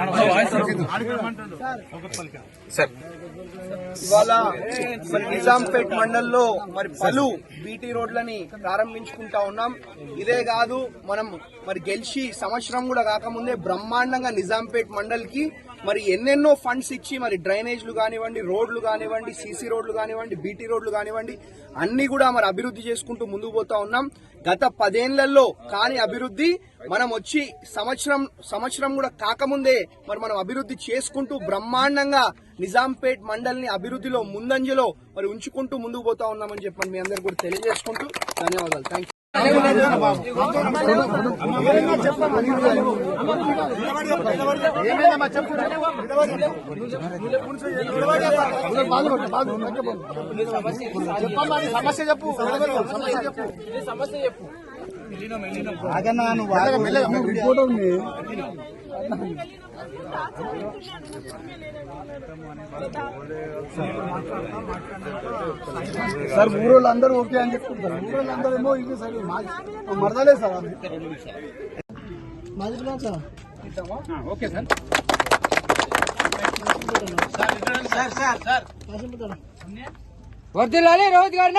I don't know. Oh, I saw ఇవాళ మరి నిజాంపేట్ మండల్లో మరి పలు బీటీ రోడ్లని ప్రారంభించుకుంటా ఉన్నాం. ఇదే కాదు మనం మరి గెలిచి సంవత్సరం కూడా కాకముందే బ్రహ్మాండంగా నిజాంపేట్ మండల్కి మరి ఎన్నెన్నో ఫండ్స్ ఇచ్చి మరి డ్రైనేజ్లు కానివ్వండి రోడ్లు కానివ్వండి సీసీ రోడ్లు కానివ్వండి బీటీ రోడ్లు కానివ్వండి అన్ని కూడా మరి అభివృద్ధి చేసుకుంటూ ముందుకు పోతా ఉన్నాం. గత పదేళ్ళలో కాని అభివృద్ధి మనం వచ్చి సంవత్సరం సంవత్సరం కూడా కాకముందే మరి మనం అభివృద్ధి చేసుకుంటూ బ్రహ్మాండంగా నిజాంపేట్ మండల్ని అభివృద్ధిలో ముందంజలో మరి ఉంచుకుంటూ ముందుకు పోతా ఉన్నామని చెప్పని మీ అందరు కూడా తెలియజేసుకుంటూ ధన్యవాదాలు. థ్యాంక్ సమస్య చెప్పు. సమస్య చెప్పు ఆగన్నా నువ్వు సార్ ఊరోళ్ళు అందరూ ఓకే అని చెప్పుకుంటారు ఊరోళ్ళు అందరూ ఏమో ఇది సార్ మరదలే సార్ పిల్లలు sir. Okay sir sir. Sir sir. వర్దిల్లాలి రోహిత్ గారిని.